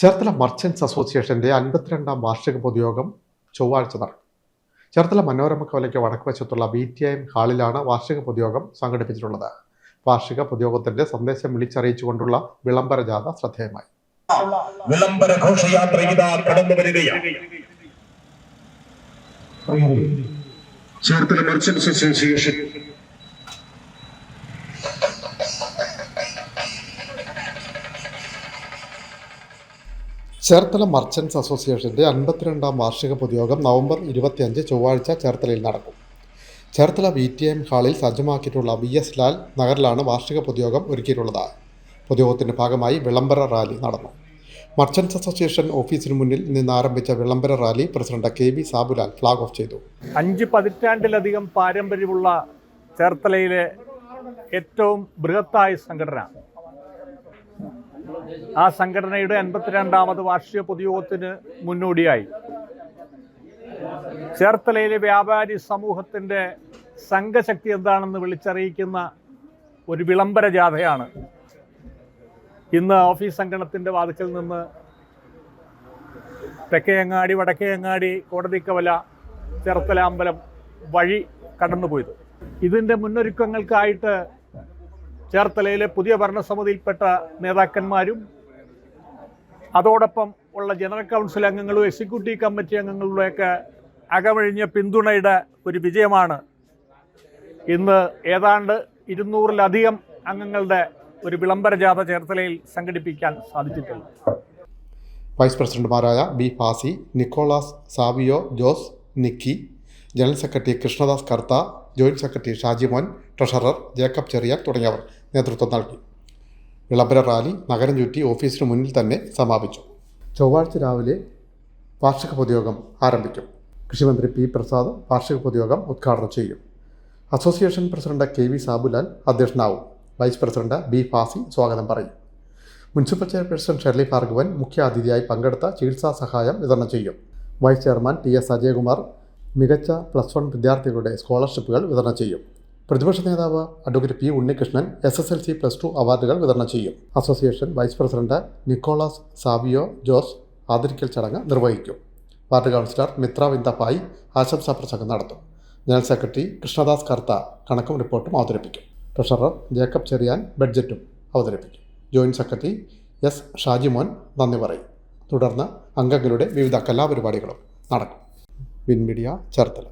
Cherthala merchants അസോസിയേഷന്റെ അൻപത്തിരണ്ടാം വാർഷിക പൊതുയോഗം ചൊവ്വാഴ്ച നടക്കും. ചേർത്തല മനോരമ കവലയ്ക്ക് വടക്ക് വശത്തുള്ള ബി ടി ഐ എം ഹാളിലാണ് വാർഷിക പൊതുയോഗം സംഘടിപ്പിച്ചിട്ടുള്ളത്. വാർഷിക പൊതുയോഗത്തിന്റെ സന്ദേശം വിളിച്ചറിയിച്ചുകൊണ്ടുള്ള വിളംബര ജാഥ ശ്രദ്ധേയമായി. വിളംബര ഘോഷയാത്ര ഇതാ കടന്നു വരികയാണ്. Cherthala merchants association Cherthala merchants അസോസിയേഷന്റെ അൻപത്തിരണ്ടാം വാർഷിക പൊതുയോഗം നവംബർ ഇരുപത്തിയഞ്ച് ചൊവ്വാഴ്ച ചേർത്തലയിൽ നടക്കും. ചേർത്തല വി ടി എം ഹാളിൽ സജ്ജമാക്കിയിട്ടുള്ള വി എസ് ലാൽ നഗറിലാണ് വാർഷിക പൊതുയോഗം ഒരുക്കിയിട്ടുള്ളത്. പൊതുയോഗത്തിന്റെ ഭാഗമായി വിളംബര റാലി നടന്നു. മർച്ചൻസ് അസോസിയേഷൻ ഓഫീസിന് മുന്നിൽ നിന്ന് ആരംഭിച്ച വിളംബര rally president K V Sabulal flag off ചെയ്തു. അഞ്ച് പതിറ്റാണ്ടിലധികം പാരമ്പര്യമുള്ള ചേർത്തലയിലെ ഏറ്റവും ബൃഹത്തായ സംഘടന ആ സംഘടനയുടെ അൻപത്തിരണ്ടാമത് വാർഷിക പൊതുയോഗത്തിന് മുന്നോടിയായി. ചേർത്തലയിലെ വ്യാപാരി സമൂഹത്തിന്റെ സംഘശക്തി എന്താണെന്ന് വിളിച്ചറിയിക്കുന്ന ഒരു വിളംബര ജാഥയാണ്. ഇന്ന് ഓഫീസ് സംഘടനത്തിന്റെ വാതിക്കൽ നിന്ന് തെക്കേയങ്ങാടി വടക്കേയങ്ങാടി കോടതിക്കവല ചേർത്തല അമ്പലം വഴി കടന്നുപോയത്. ഇതിന്റെ മുന്നൊരുക്കങ്ങൾക്കായിട്ട് ചേർത്തലയിലെ പുതിയ ഭരണസമിതിയിൽപ്പെട്ട നേതാക്കന്മാരും അതോടൊപ്പം ഉള്ള ജനറൽ കൗൺസിൽ അംഗങ്ങളും എക്സിക്യൂട്ടീവ് കമ്മിറ്റി അംഗങ്ങളുടെയൊക്കെ അകമഴിഞ്ഞ പിന്തുണയുടെ ഒരു വിജയമാണ്. ഇന്ന് ഏതാണ്ട് ഇരുന്നൂറിലധികം അംഗങ്ങളുടെ ഒരു വിളംബര ജാഥ ചേർത്തലയിൽ സംഘടിപ്പിക്കാൻ സാധിച്ചിട്ടുണ്ട്. വൈസ് പ്രസിഡന്റുമാരായ B Fasi Nicholas Savio Jose Nicky general secretary Krishnadas Kartha joint secretary Shajimon treasurer Jacob Cherian തുടങ്ങിയവർ നേതൃത്വം നൽകി. വിളംബര റാലി നഗരം ചുറ്റി ഓഫീസിന് മുന്നിൽ തന്നെ സമാപിച്ചു. ചൊവ്വാഴ്ച രാവിലെ വാർഷിക പൊതുയോഗം ആരംഭിക്കും. കൃഷിമന്ത്രി പി പ്രസാദ് വാർഷിക പൊതുയോഗം ഉദ്ഘാടനം ചെയ്യും. Association president K V Sabulal അധ്യക്ഷനാവും. Vice president B Fasi സ്വാഗതം പറയും. മുനിസിപ്പൽ ചെയർപേഴ്സൺ ഷെർലി ഭാർഗവൻ മുഖ്യ അതിഥിയായി പങ്കെടുത്ത ചികിത്സാ സഹായം വിതരണം ചെയ്യും. Vice chairman T S Ajayakumar മികച്ച പ്ലസ് വൺ വിദ്യാർത്ഥികളുടെ സ്കോളർഷിപ്പുകൾ വിതരണം ചെയ്യും. പ്രതിപക്ഷ നേതാവ് advocate P Unnikrishnan S S L C plus two അവാർഡുകൾ വിതരണം ചെയ്യും. Association vice president Nicholas Savio Jose ആദരിക്കൽ ചടങ്ങ് നിർവഹിക്കും. വാർഡ് കൗൺസിലർ മിത്ര വിന്ദപ്പായി ആശംസാ പ്രസംഗം നടത്തും. ജനറൽ സെക്രട്ടറി കൃഷ്ണദാസ് കർത്ത കണക്കും റിപ്പോർട്ടും അവതരിപ്പിക്കും. ട്രഷറർ ജേക്കബ് ചെറിയാൻ ബഡ്ജറ്റും അവതരിപ്പിക്കും. ജോയിന്റ് സെക്രട്ടറി എസ് ഷാജിമോൻ നന്ദി പറയും. തുടർന്ന് അംഗങ്ങളുടെ വിവിധ കലാപരിപാടികളും നടക്കും. Win Media Cherthala.